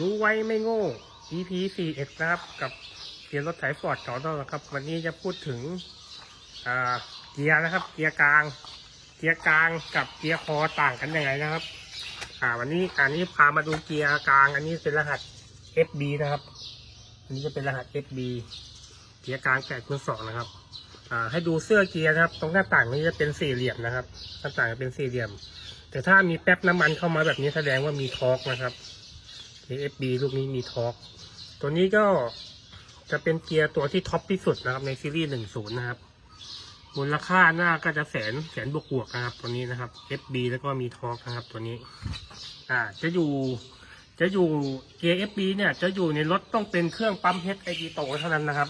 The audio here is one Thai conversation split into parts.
รู้ไว้ไม่โง่ EP 4 x นะครับ กับเกียร์รถไถฟอร์ดเก่าต้อนนะครับ วันนี้จะพูดถึงเกียร์นะครับ เกียร์กลาง เกียร์กลางกับเกียร์คอต่างกันยังไงนะครับ อ่า วันนี้อันนี้พามาดูเกียร์กลาง อันนี้เป็นรหัส FB นะครับ อันนี้จะเป็นรหัส FB เกียร์กลางแปดคูณสองนะครับ อ่า ให้ดูเสื้อเกียร์นะครับ ตรงหน้าต่างนี้จะเป็นสี่เหลี่ยมนะครับ หน้าต่างจะเป็นสี่เหลี่ยม แต่ถ้ามีแป๊บน้ำมันเข้ามาแบบนี้แสดงว่ามีทอร์กนะครับ FB ลูกนี้มีทอร์กตัวนี้ก็จะเป็นเกียร์ตัวที่ท็อปที่สุดนะครับในซีรีส์หนึ่งศูนะครับ มูลค่าหน้าก็จะแสนแสนบวกบวกๆนะครับ ตัวนี้นะครับ FB แล้วก็มีทอร์กนะครับ ตัวนี้ อ่า จะอยู่ จะอยู่เกียร์ FB เนี่ย จะอยู่ในรถต้องเป็นเครื่องปั๊ม HID โตเท่านั้นนะครับ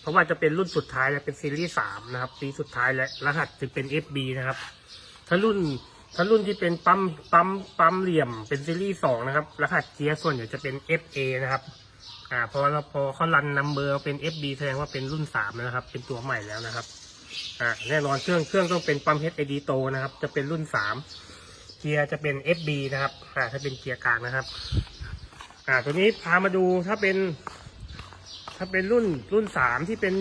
เพราะว่าจะเป็นรุ่นสุดท้ายและเป็นซีรีส์สามนะครับ ปีสุดท้ายและรหัสจะเป็น FB นะครับ ถ้ารุ่น ถ้ารุ่นที่เป็นปั๊มปั๊มปั๊มเหลี่ยมเป็นซีรีส์สองนะครับ รหัสเกียร์ส่วนใหญ่จะเป็น FA นะครับอ่าพอเราพอเขารันนัมเบอร์เป็น FB แสดงว่าเป็นรุ่นสามนะครับ เป็นตัวใหม่แล้วนะครับอ่าแน่นอนเครื่องเครื่องต้องเป็นปั๊ม HID โตนะครับ จะเป็นรุ่นสามเกียร์จะเป็น FB นะครับอ่าถ้าเป็นเกียร์กลางนะครับอ่าตัวนี้พามาดูถ้าเป็น ถ้าเป็นรุ่นรุ่นสามที่เป็น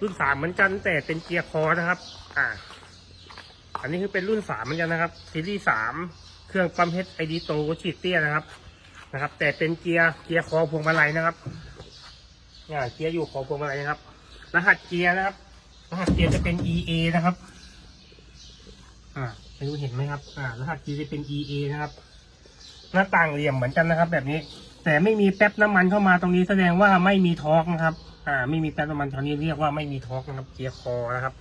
รุ่นสามเหมือนกันแต่เป็นเกียร์คอนะครับ อ่า อันนี้คือเป็นรุ่นสามเหมือนกันนะครับซีรีส์สามเครื่องปั๊มเฮดไอดีโตฉีดเตี้ยนะครับนะครับ แต่เป็นเกียร์เกียร์คอพวงมาลัยนะครับอ่าเกียร์อยู่คอพวงมาลัยนะครับ รหัสเกียร์นะครับ รหัสเกียร์จะเป็น EA นะครับ อ่าไม่รู้เห็นไหมครับ อ่ารหัสเกียร์จะเป็น EA นะครับ หน้าต่างเหลี่ยมเหมือนกันนะครับ แบบนี้ แต่ไม่มีแป๊บน้ำมันเข้ามาตรงนี้แสดงว่าไม่มีทอร์กนะครับ อ่า ไม่มีแป๊บน้ำมันตอนนี้เรียกว่าไม่มีทอร์กนะครับ เกียร์คอนะครับ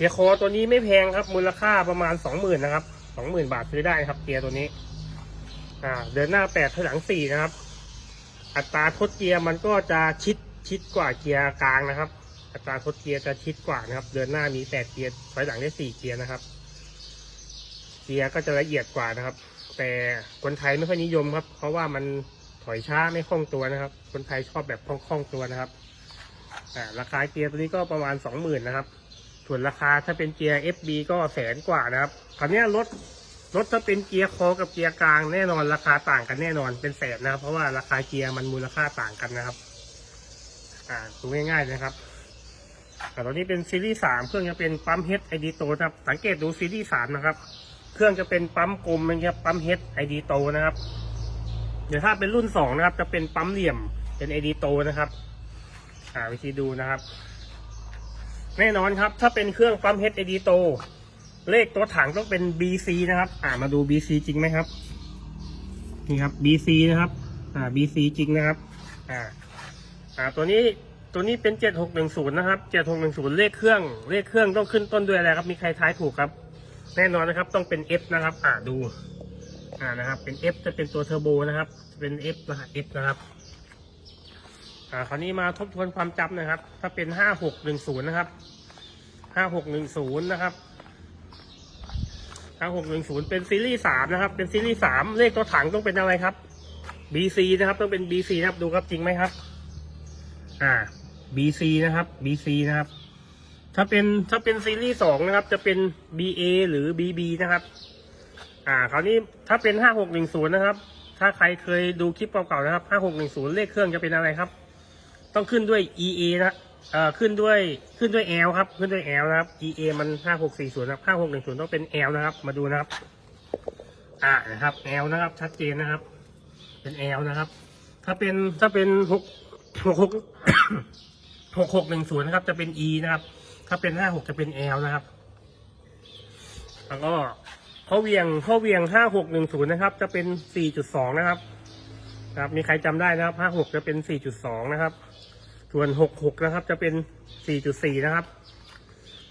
เกียร์คอตัวนี้ไม่แพงครับ มูลค่าประมาณสองหมื่นนะครับสองหมื่นบาทซื้อได้ครับเกียร์ตัวนี้ อ่า เดินหน้าแปดถอยหลังสี่นะครับ อัตราทดเกียร์มันก็จะชิดชิดกว่าเกียร์กลางนะครับ อัตราทดเกียร์จะชิดกว่านะครับ เดินหน้ามีแปดเกียร์ถอยหลังได้สี่เกียร์นะครับ เกียร์ก็จะละเอียดกว่านะครับ แต่คนไทยไม่ค่อยนิยมครับ เพราะว่ามันถอยช้าไม่คล่องตัวนะครับ คนไทยชอบแบบคล่องๆตัวนะครับ อ่าราคาเกียร์ตัวนี้ก็ประมาณสองหมื่นนะครับ ส่วนราคาถ้าเป็นเกียร์ FB ก็แสนกว่านะครับคราวนี้รถรถถ้าเป็นเกียร์คอกับเกียร์กลางแน่นอนราคาต่างกันแน่นอนเป็นแสนนะครับ เพราะว่าราคาเกียร์มันมูลค่าต่างกันนะครับ อ่าดูง่ายๆนะครับอ่ตอนนี้เป็นซีรีส์สามเครื่องจะเป็นปั๊มเฮดไอดีโตนะครับ สังเกตดูซีรีส์สามนะครับ เครื่องจะเป็นปั๊มกลมนะครับปั๊มเฮดไอดีโตนะครับ เดี๋ยวถ้าเป็นรุ่นสองนะครับ จะเป็นปั๊มเหลี่ยมเป็นไอดีโตนะครับ อ่าวิธีดูนะครับ แน่นอนครับ ถ้าเป็นเครื่องปั๊ม HID โต เลขตัวถังต้องเป็น BC นะครับ อ่ามาดู BC จริงไหมครับ นี่ครับ BC นะครับ อ่า BC จริงนะครับ อ่า อ่า ตัวนี้ ตัวนี้เป็น 7610 นะครับ 7610 เลขเครื่อง เลขเครื่องต้องขึ้นต้นด้วยอะไรครับ มีใครทายถูกครับ แน่นอนนะครับ ต้องเป็น F นะครับ อ่า ดู อ่า นะครับ เป็น F จะเป็นตัวเทอร์โบนะครับ เป็น F รหัส F นะครับ อ่าคราวนี้มาทบทวนความจำนะครับ ถ้าเป็น5610นะครับ5610นะครับ5610เป็นซีรีส์3นะครับ เป็นซีรีส์3เลขตัวถังต้องเป็นอะไรครับ BC นะครับ ต้องเป็น BC นะครับ ดูครับจริงไหมครับ อ่า BC นะครับ BC นะครับ ถ้าเป็นถ้าเป็นซีรีส์2นะครับ จะเป็น BA หรือ BB นะครับ อ่า คราวนี้ถ้าเป็น5610นะครับ ถ้าใครเคยดูคลิปเก่าๆนะครับ5610เลขเครื่องจะเป็นอะไรครับ ต้องขึ้นด้วย EA นะเอ่อขึ้นด้วยขึ้นด้วย L ครับ ขึ้นด้วย L นะครับ EA มัน5640นะครับ5610ต้องเป็น L นะครับ มาดูนะครับ อ่านะครับ L นะครับ ชัดเจนนะครับ เป็น L นะครับ ถ้าเป็นถ้าเป็น6 66 6610นะครับ จะเป็น E นะครับ ถ้าเป็น56จะเป็น L นะครับ แล้วก็ข้อเวียงข้อเวียง5610นะครับ จะเป็น4.2นะครับ ครับ มีใครจำได้นะครับ56จะเป็น4.2นะครับ ส่วน 66 นะครับ จะเป็น 4.4 นะครับ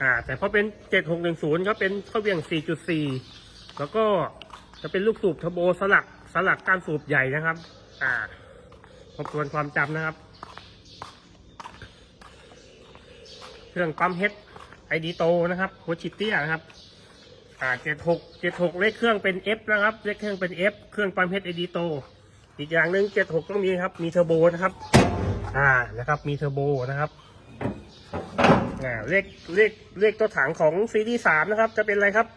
อ่า แต่พอเป็น 7610 ก็เป็นข้อเบี่ยง 4.4 แล้วก็จะเป็นลูกสูบทอร์โบสลักสลักการสูบใหญ่นะครับ อ่าทบทวนความจำนะครับ เครื่องปั๊มเฮดไอดีโตนะครับหัวชิตเตี้ยนะครับ อ่า 76 76 เลขเครื่องเป็น F นะครับ เลขเครื่องเป็น F เครื่องปั๊มเฮดไอดีโต อีกอย่างหนึ่ง76 ต้องมีครับ มีเทอร์โบนะครับ อ่านะครับมีเทอร์โบนะครับอ่าเลขเลขเลขตัวถังของซีรีส์สามนะครับ จะเป็นอะไรครับ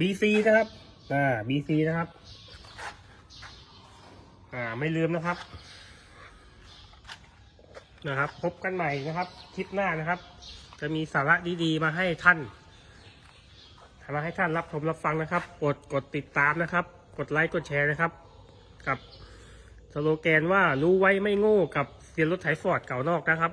BC นะครับอ่า BC นะครับ อ่าไม่ลืมนะครับ นะครับ พบกันใหม่นะครับคลิปหน้านะครับ จะมีสาระดีๆ มาให้ท่านมาให้ท่านรับชมรับฟังนะครับ กดกดติดตามนะครับ กดไลค์กดแชร์นะครับ กับ สโลแกนว่ารู้ไว้ไม่โง่กับเซียนรถไถฟอร์ดเก่านอกนะครับ